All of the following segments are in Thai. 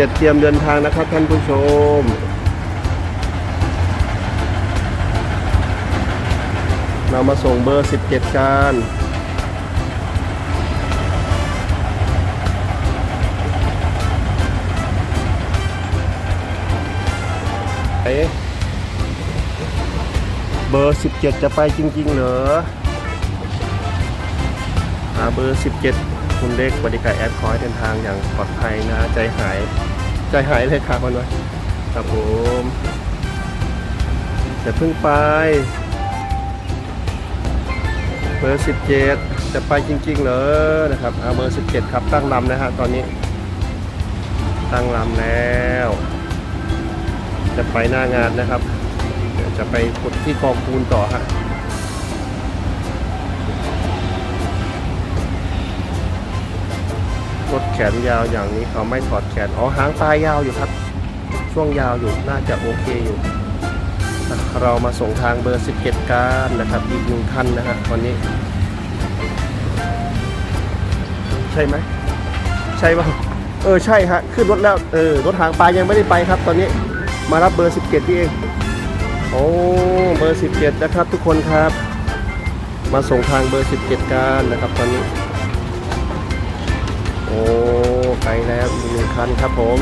อร์17เตรียมเดินทางนะครับท่านผู้ชม เรามาส่งเบอร์ 17 กันเอ๊ะเบอร์ 17 จะไปจริง ๆ เหรอหาเบอร์ 17 คุณเล็กบริการแอดคอยเดินทางอย่างปลอดภัยนะ ใจหาย ใจหายเลยครับมันวะครับผมจะเพิ่งไปเบอร์17 จะไปจริง ๆ เหรอนะครับเอาเบอร์ 17 ครับตั้งลำนะฮะตอนนี้ ตั้งลำแล้ว จะไปหน้างานนะครับ เดี๋ยวจะไปขุดที่กองปูนต่อฮะ รถแขนยาวอย่างนี้เขาไม่ถอดแขน อ๋อหางปลายยาวอยู่ครับ ช่วงยาวอยู่น่าจะโอเคอยู่ เรามาส่งทางเบอร์ 17กันนะครับ อีกหนึ่งคันนะฮะตอนนี้ ใช่ไหม ใช่ป่ะเออใช่ฮะขึ้นรถแล้วเออรถหางปลายังไม่ได้ไปครับ ตอนนี้มารับเบอร์ 17นี่เอง โอ้เบอร์ 17 นะครับ ทุกคนครับ มาส่งทางเบอร์ 17กันนะครับ ตอนนี้ อ้ไกลแล้วอีกหนึ่งคันครับผม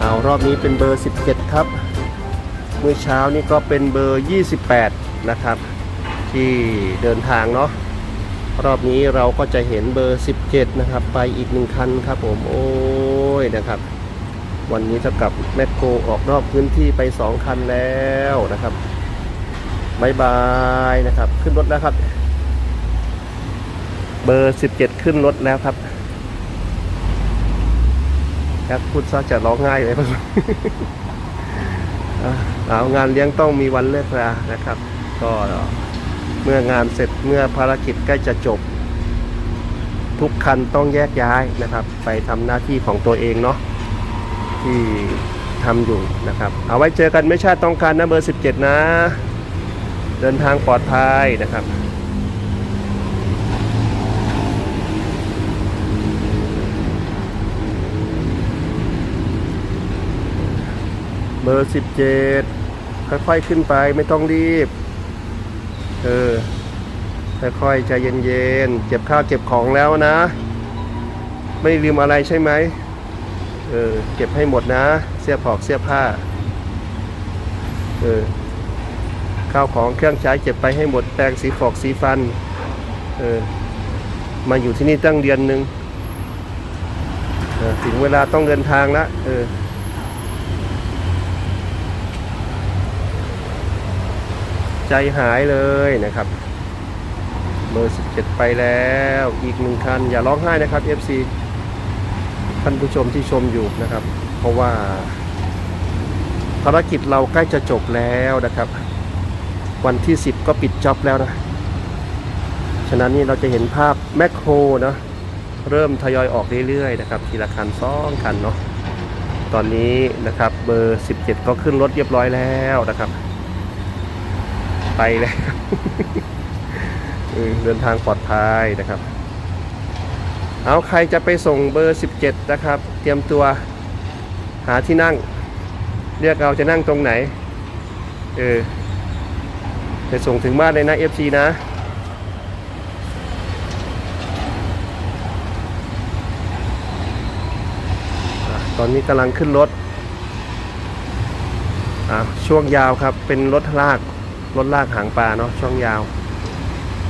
เอารอบนี้เป็นเบอร์ 17 ครับ เมื่อเช้านี่ก็เป็นเบอร์ 28 นะครับ ที่เดินทางเนาะรอบนี้เราก็จะเห็นเบอร์ 17 นะครับ ไปอีกหนึ่งคันครับผมโอ้ยนะครับ วันนี้เท่ากับแมคโครออกนอกพื้นที่ไป 2 คันแล้วนะครับบายบายนะครับ ขึ้นรถแล้วครับ เบอร์ 17 ขึ้นรถแล้วครับ ครับพูดซะจะร้องไห้เลยอะเอางานเลี้ยงต้องมีวันเลิกรานะครับ ก็เมื่องานเสร็จเมื่อภารกิจใกล้จะจบ ทุกคันต้องแยกย้ายนะครับ ไปทำหน้าที่ของตัวเองเนาะที่ทำอยู่นะครับ เอาไว้เจอกันไม่ชาติต้องการนะเบอร์ 17 นะ เดินทางปลอดภัยนะครับ เบอร์17ค่อยๆขึ้นไปไม่ต้องรีบ เออค่อยๆใจเย็นๆเก็บข้าวเก็บของแล้วนะ ไม่ลืมอะไรใช่ไหมเออเก็บให้หมดนะ เสื้อผอกเสื้อผ้าเออข้าวของเครื่องใช้เก็บไปให้หมดแปรงสีฟอกสีฟันเออมาอยู่ที่นี่ตั้งเดือนหนึ่งออถึงเวลาต้องเดินทางละเออ ใจหายเลยนะครับ เบอร์ 17 ไปแล้วอีกหนึ่งคัน อย่าร้องไห้นะครับ FC ท่านผู้ชมที่ชมอยู่นะครับ เพราะว่า ภารกิจเราใกล้จะจบแล้วนะครับ วันที่ 10 ก็ปิดจ็อบแล้วนะ ฉะนั้นนี่เราจะเห็นภาพแมคโครเนาะเริ่มทยอยออกเรื่อยๆนะครับ ทีละคันสองคันเนาะตอนนี้นะครับเบอร์ 17 ก็ขึ้นรถเรียบร้อยแล้วนะครับ ไปแล้วเดินทางปลอดภัยนะครับ เอาใครจะไปส่งเบอร์ 17 นะครับ เตรียมตัวหาที่นั่งเลือกเอาจะนั่งตรงไหน เออไปส่งถึงบ้านเลยนะ FC นะอะตอนนี้กำลังขึ้นรถช่วงยาวครับเป็นรถลาก รถลากหางปลาเนาะช่วงยาว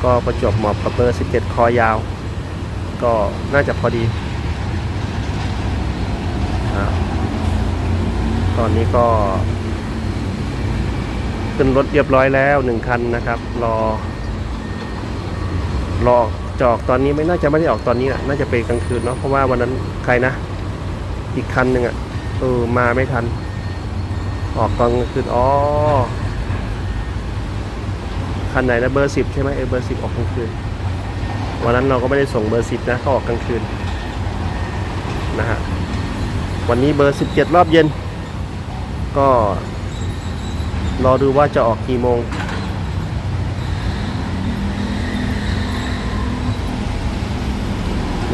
ก็ประจบเหมาะกับเบอร์ 17 คอยาว ก็น่าจะพอดี ตอนนี้ก็ขึ้นรถเรียบร้อยแล้วหนึ่งคันนะครับ รอ รอจอกตอนนี้ไม่น่าจะไม่ได้ออกตอนนี้นะน่าจะเป็นกลางคืนเนาะเพราะว่าวันนั้นใครนะ อีกคันหนึ่งอะเออมาไม่ทัน ออกตอนกลางคืนอ๋อ คันไหนนะเบอร์สิบใช่ไหมเออเบอร์สิบออกกลางคืนวันนั้นเราก็ไม่ได้ส่งเบอร์สิบนะเขาออกกลางคืนนะฮะวันนี้เบอร์สิบเจ็ดรอบเย็น ก็รอดูว่าจะออกกี่โมง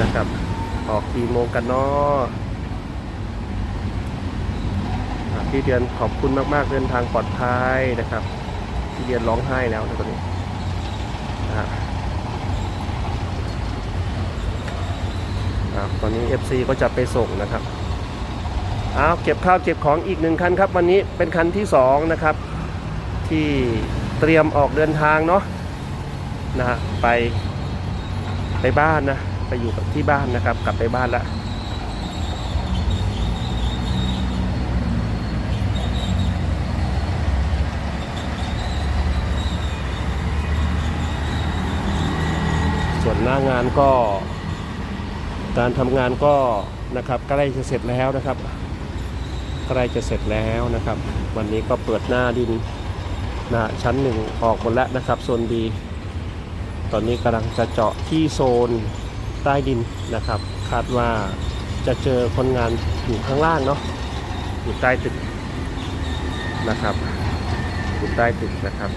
นะครับ ออกกี่โมงกันเนาะอ่าพี่เดือนขอบคุณมาก ๆ เดินทางปลอดภัยนะครับ พี่เดือนร้องไห้แล้วนะตอนนี้นะฮะอ่าตอนนี้ FC ก็จะไปส่งนะครับอ้าวเก็บข้าวเก็บของอีกหนึ่งคันครับ วันนี้เป็นคันที่สองนะครับที่เตรียมออกเดินทางเนาะนะฮะไปไปบ้านนะไปอยู่กับที่บ้านนะครับ กลับไปบ้านละ ส่วนหน้างานก็ การทำงานก็นะครับใกล้จะเสร็จแล้วนะครับใกล้จะเสร็จแล้วนะครับ วันนี้ก็เปิดหน้าดินนะชั้นหนึ่งออกหมดแล้วนะครับโซน B ตอนนี้กำลังจะเจาะที่โซนใต้ดินนะครับ คาดว่าจะเจอคนงานอยู่ข้างล่างเนาะอยู่ใต้ตึกนะครับอยู่ใต้ตึกนะครับ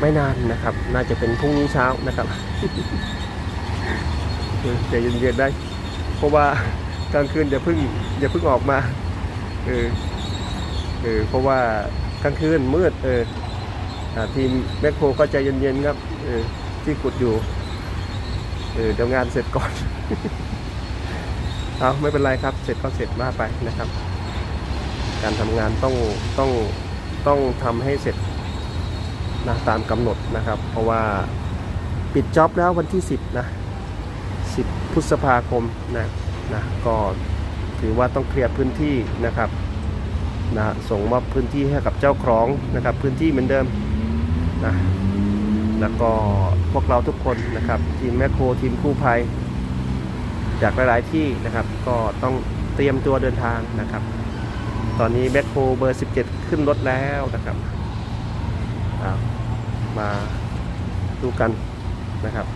ไม่นานนะครับ น่าจะเป็นพรุ่งนี้เช้านะครับ ใจเย็นๆได้ เพราะว่ากลางคืนอย่าเพิ่งอย่าเพิ่งออกมา เออ เออ เพราะว่ากลางคืนมืด เออทีมแมคโครก็ใจเย็นๆครับ เออ ที่ขุดอยู่ เออเดี๋ยวงานเสร็จก่อน เอาไม่เป็นไรครับ เสร็จก็เสร็จมาไปนะครับ การทำงานต้องต้องต้องทำให้เสร็จนะตามกำหนดนะครับ เพราะว่าปิดจ็อบแล้ววันที่ 10 นะ พฤษภาคมนะนะก็ถือว่าต้องเคลียร์พื้นที่นะครับนะส่งมอบพื้นที่ให้กับเจ้าของนะครับ พื้นที่เหมือนเดิมนะแล้วก็พวกเราทุกคนนะครับทีมแมคโครทีมกู้ภัย จากหลายๆที่นะครับ ก็ต้องเตรียมตัวเดินทางนะครับ ตอนนี้แมคโครเบอร์ 17 ขึ้นรถแล้วนะครับมาดูกันนะครับ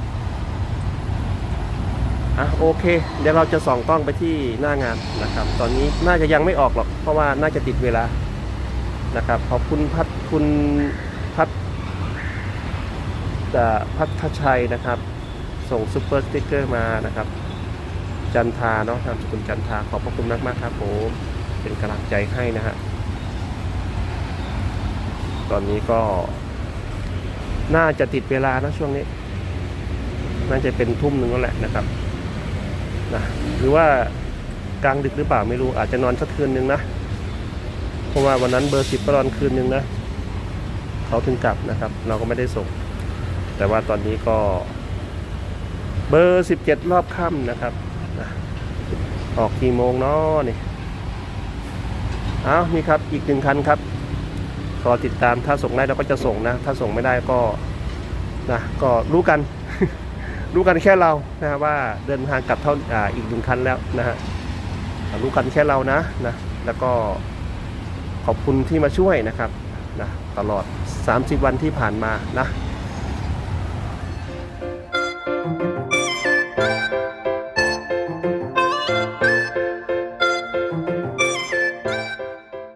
อะโอเค เดี๋ยวเราจะส่องกล้องไปที่หน้างานนะครับ ตอนนี้น่าจะยังไม่ออกหรอก เพราะว่าน่าจะติดเวลานะครับขอบคุณพัดคุณพัดเอ่อพัทชัยนะครับ ส่งซุปเปอร์สติ๊กเกอร์มานะครับ จันทาเนาะนามสกุลจันทาขอบพระคุณมากมากครับผมเป็นกำลังใจให้นะฮะตอนนี้ก็น่าจะติดเวลานะช่วงนี้ น่าจะเป็นทุ่มหนึ่งแล้วแหละนะครับ นะหรือว่ากลางดึกหรือเปล่าไม่รู้อาจจะนอนสักคืนหนึ่งนะเพราะว่าวันนั้นเบอร์สิบก็นอนคืนหนึ่งนะเขาถึงกลับนะครับ เราก็ไม่ได้ส่ง แต่ว่าตอนนี้ก็ เบอร์สิบเจ็ดรอบค่ำนะครับนะออกกี่โมงเนาะนี่เอานี่ครับอีกหนึ่งคันครับรอติดตามถ้าส่งได้เราก็จะส่งนะ ถ้าส่งไม่ได้ก็นะก็รู้กัน รู้กันแค่เรานะฮะว่าเดินทางกลับเท่าอ่าอีกหนึ่งคันแล้วนะฮะรู้กันแค่เรานะนะแล้วก็ขอบคุณที่มาช่วยนะครับนะตลอด 30 วันที่ผ่านมานะ